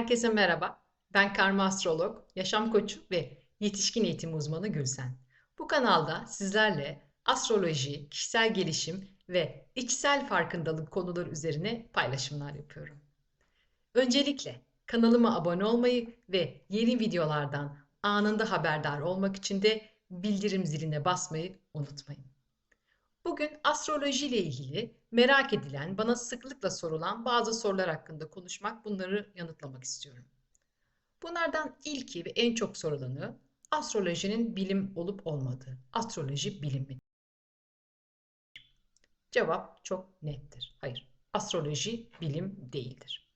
Herkese merhaba. Ben karma astrolog, yaşam koçu ve yetişkin eğitim uzmanı Gülsen. Bu kanalda sizlerle astroloji, kişisel gelişim ve içsel farkındalık konuları üzerine paylaşımlar yapıyorum. Öncelikle kanalıma abone olmayı ve yeni videolardan anında haberdar olmak için de bildirim ziline basmayı unutmayın. Bugün astroloji ile ilgili merak edilen, bana sıklıkla sorulan bazı sorular hakkında konuşmak, bunları yanıtlamak istiyorum. Bunlardan ilki ve en çok sorulanı astrolojinin bilim olup olmadığı. Astroloji bilim mi? Cevap çok nettir. Hayır. Astroloji bilim değildir.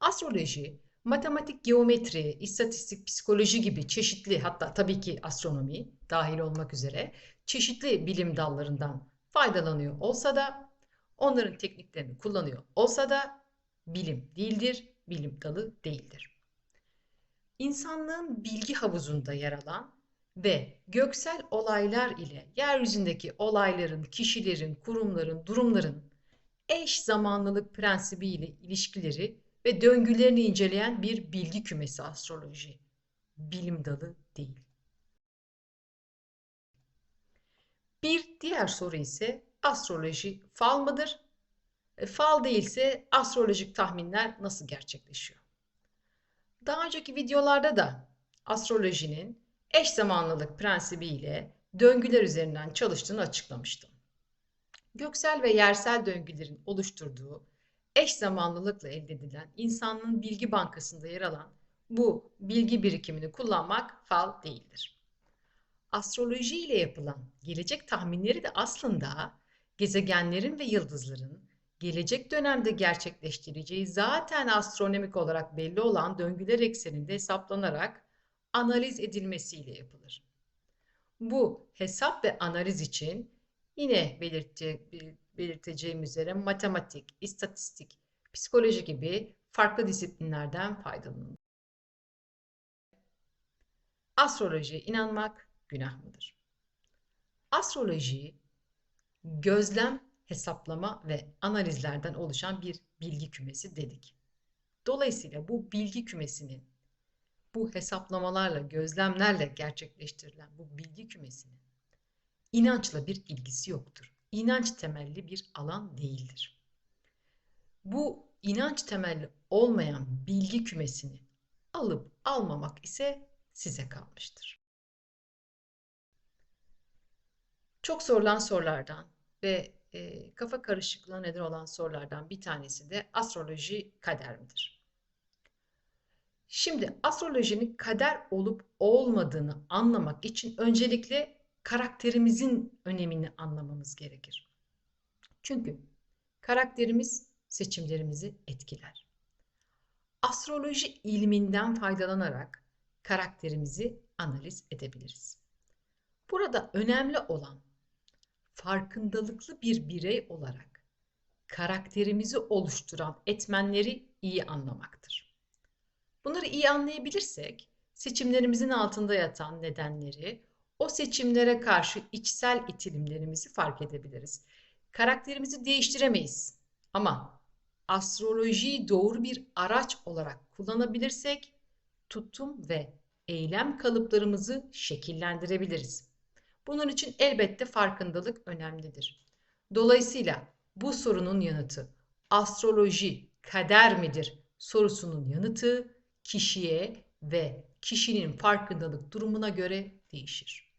Astroloji, matematik, geometri, istatistik, psikoloji gibi çeşitli hatta tabii ki astronomi dahil olmak üzere çeşitli bilim dallarından faydalanıyor olsa da onların tekniklerini kullanıyor olsa da bilim değildir, bilim dalı değildir. İnsanlığın bilgi havuzunda yer alan ve göksel olaylar ile yeryüzündeki olayların, kişilerin, kurumların, durumların eş zamanlılık prensibi ile ilişkileri ve döngülerini inceleyen bir bilgi kümesi astroloji. Bilim dalı değil. Bir diğer soru ise astroloji fal mıdır? E, fal değilse astrolojik tahminler nasıl gerçekleşiyor? Daha önceki videolarda da astrolojinin eş zamanlılık prensibi ile döngüler üzerinden çalıştığını açıklamıştım. Göksel ve yersel döngülerin oluşturduğu eş zamanlılıkla elde edilen insanlığın bilgi bankasında yer alan bu bilgi birikimini kullanmak fal değildir astroloji ile yapılan gelecek tahminleri de aslında gezegenlerin ve yıldızların gelecek dönemde gerçekleştireceği zaten astronomik olarak belli olan döngüler ekseninde hesaplanarak analiz edilmesiyle yapılır. Bu hesap ve analiz için yine belirte, belirteceğim üzere matematik, istatistik, psikoloji gibi farklı disiplinlerden faydalanılır. Astrolojiye inanmak günah mıdır? Astroloji gözlem, hesaplama ve analizlerden oluşan bir bilgi kümesi dedik. Dolayısıyla bu bilgi kümesinin bu hesaplamalarla, gözlemlerle gerçekleştirilen bu bilgi kümesinin inançla bir ilgisi yoktur. İnanç temelli bir alan değildir. Bu inanç temelli olmayan bilgi kümesini alıp almamak ise size kalmıştır. Çok sorulan sorulardan ve e, kafa karışıklığı neden olan sorulardan bir tanesi de astroloji kader midir? Şimdi astrolojinin kader olup olmadığını anlamak için öncelikle karakterimizin önemini anlamamız gerekir. Çünkü karakterimiz seçimlerimizi etkiler. Astroloji ilminden faydalanarak karakterimizi analiz edebiliriz. Burada önemli olan farkındalıklı bir birey olarak karakterimizi oluşturan etmenleri iyi anlamaktır. Bunları iyi anlayabilirsek seçimlerimizin altında yatan nedenleri, o seçimlere karşı içsel itilimlerimizi fark edebiliriz. Karakterimizi değiştiremeyiz ama astrolojiyi doğru bir araç olarak kullanabilirsek tutum ve eylem kalıplarımızı şekillendirebiliriz. Bunun için elbette farkındalık önemlidir. Dolayısıyla bu sorunun yanıtı astroloji kader midir sorusunun yanıtı kişiye ve kişinin farkındalık durumuna göre değişir.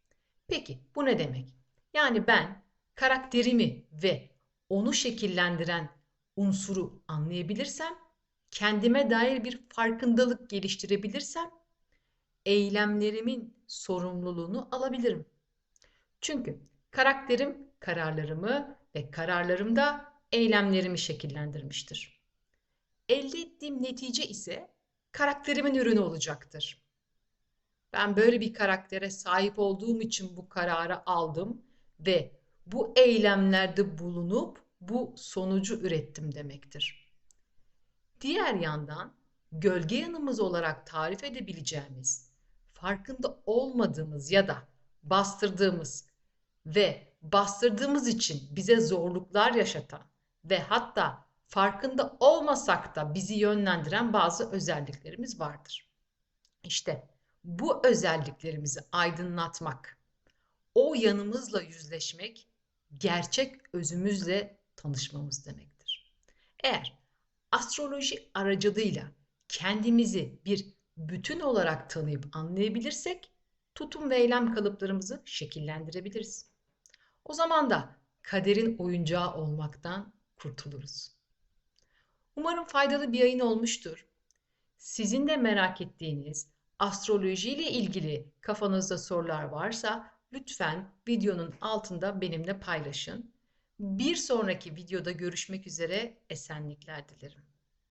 Peki bu ne demek? Yani ben karakterimi ve onu şekillendiren unsuru anlayabilirsem, kendime dair bir farkındalık geliştirebilirsem, eylemlerimin sorumluluğunu alabilirim. Çünkü karakterim kararlarımı ve kararlarım da eylemlerimi şekillendirmiştir. Elde ettiğim netice ise karakterimin ürünü olacaktır. Ben böyle bir karaktere sahip olduğum için bu kararı aldım ve bu eylemlerde bulunup bu sonucu ürettim demektir. Diğer yandan gölge yanımız olarak tarif edebileceğimiz, farkında olmadığımız ya da bastırdığımız ve bastırdığımız için bize zorluklar yaşatan ve hatta farkında olmasak da bizi yönlendiren bazı özelliklerimiz vardır. İşte bu özelliklerimizi aydınlatmak, o yanımızla yüzleşmek, gerçek özümüzle tanışmamız demektir. Eğer astroloji aracılığıyla kendimizi bir bütün olarak tanıyıp anlayabilirsek, tutum ve eylem kalıplarımızı şekillendirebiliriz. O zaman da kaderin oyuncağı olmaktan kurtuluruz. Umarım faydalı bir yayın olmuştur. Sizin de merak ettiğiniz astroloji ile ilgili kafanızda sorular varsa lütfen videonun altında benimle paylaşın. Bir sonraki videoda görüşmek üzere esenlikler dilerim.